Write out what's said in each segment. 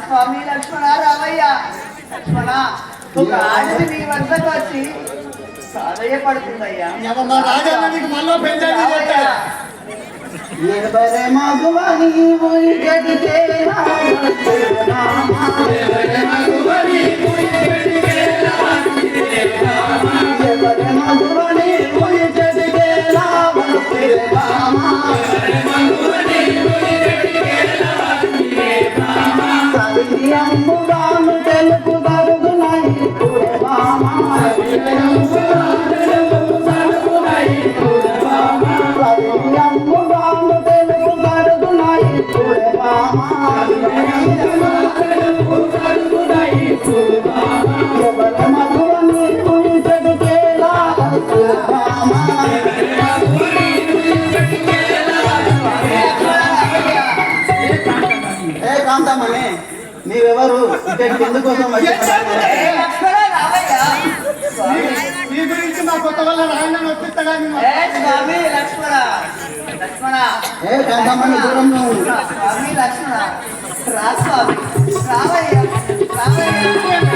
స్వామి లక్ష్మణ రావయ్య లక్ష్మణ ఒక ఆడది నీ వద్దకు వచ్చి సాధయ్యపడుతుందయ్యా ఎవ మా రాజన్న నీకు మళ్ళీ పెంచాలి రావయ్యా. ఎవరే మగువని మగువని ఊరికెడితే రావణ సవియంబుగాను కాంతమ్మని నీవెవరు ఇక్కడికి ఎందుకోసం మీ నీ గురించి మా కొత్త వల్ల రాయణ ఏ లక్ష్మణ లక్ష్మణ కాంతమ్మని దూరం నువ్వు. లక్ష్మణ. ராசா ராவையா ராவையா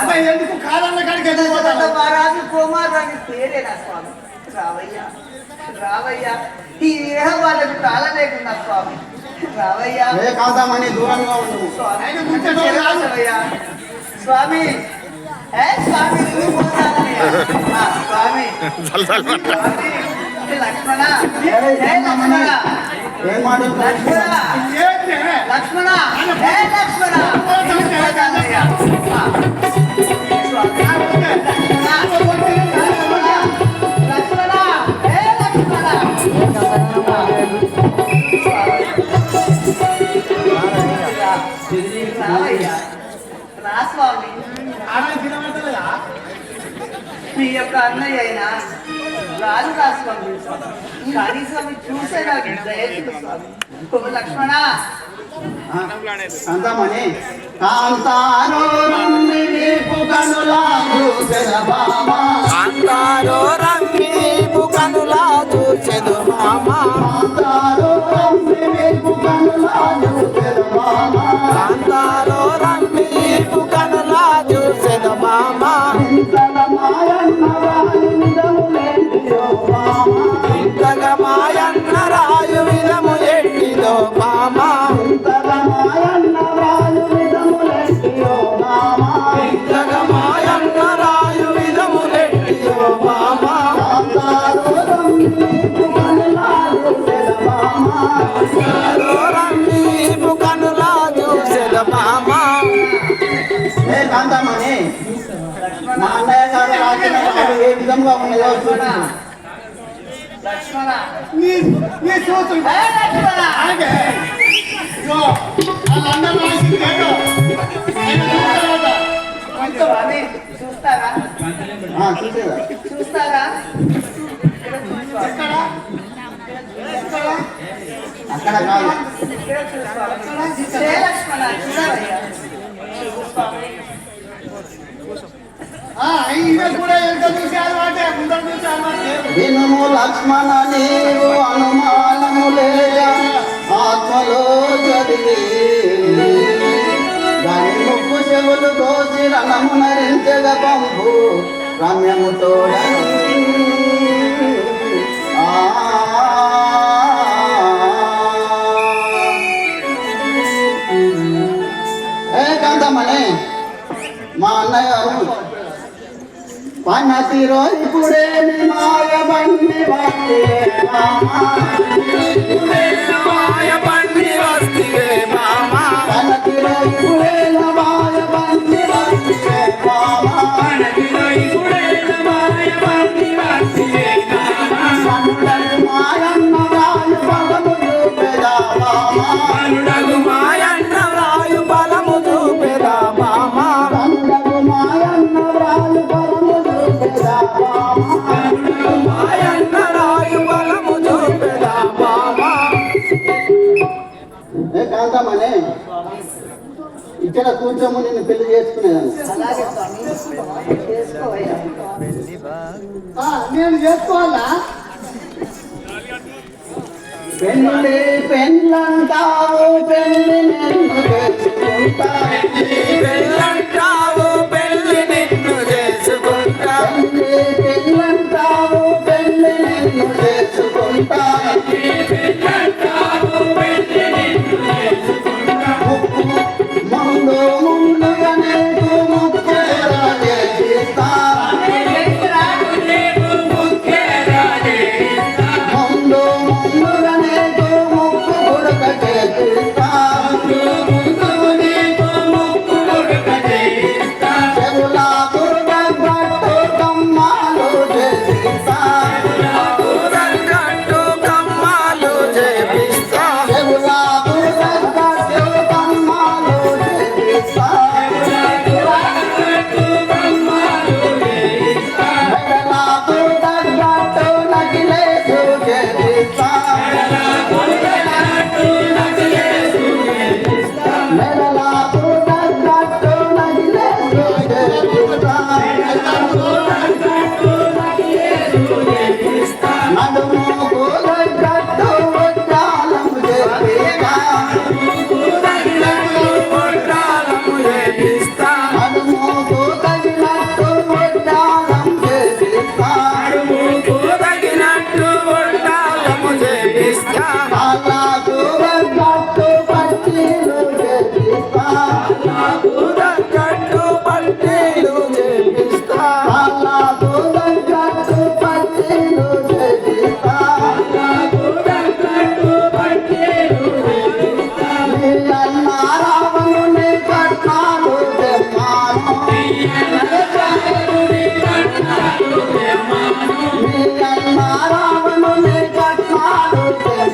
అదే ఎందుకు కాలాల కాడికి ఎందుకు పెద్ద పోతావు? మహారాజు కుమారుని పేరేనా స్వామి రావయ్యా రావయ్యా ఈ విరహ వాళ్ళకు తాళం లేకుండా స్వామి రావయ్యా ఏ కాంతమ్మని దూరంగా ఉండు స్వామి ఆయన కూర్చోటోడు కాదు. రావయ్యా. స్వామి ఏ స్వామి నువ్వు పోతావయ్యా? ఆ, స్వామి స్వామి ఏ లక్ష్మణ ఏ లక్ష్మణ ఏం మాట్లాడుతున్నావు లక్ష్మణ ఏంటి? లక్ష్మణ ఏ మీ యొక్క అన్నయ్య అయినా రాజు రా కనీసం చూసే నాకు దయచేసి లక్ష్మణ. కాంతమ్మని కాంతారో వీపు కనులా చూసెద బామ అంతారో రంగి బుకనులా చూచెదు మామ. కాంతారో విధంగా ఉన్నదో చూడండి లక్ష్మణ. నీ నీ సూత్రుడు ఏ లక్ష్మణ? ఆగే. ఇగో, వాళ్ళ అన్న రాసింది ఏదో. ఆయన చూస్తాడట. స్వామి చూస్తారా? చూస్తారా? ఎక్కడ? అక్కడ కాదు. లక్ష్మణ? కూడా ఎంత చూసి అలవాటే ముందర చూసి అలవాటు లేదు. వినుము లక్ష్మణ నీవు అనుమానము లేక ఆత్మలో చదివి దాని ముక్కు చెవులు కోసి రణము నరించగ పంపు రమ్యముతో వనసిరో ఇప్పుడే మాయ బండి బండి ఇక్కడ కూర్చోము నిన్ను పెళ్ళి చేసుకునేదాన్ని. నేను చేసుకోవాలా? పెళ్ళి పెళ్ళంటావు పెళ్ళి నేను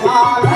Ah.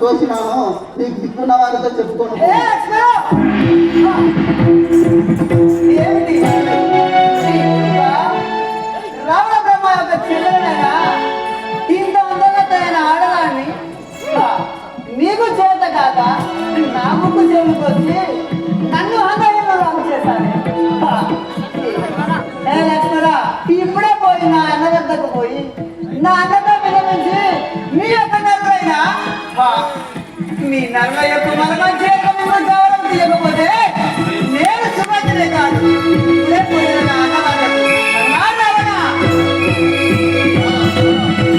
తోసి నీకు దిక్కున్న వారితో చెప్పుకో terminar, me había tomado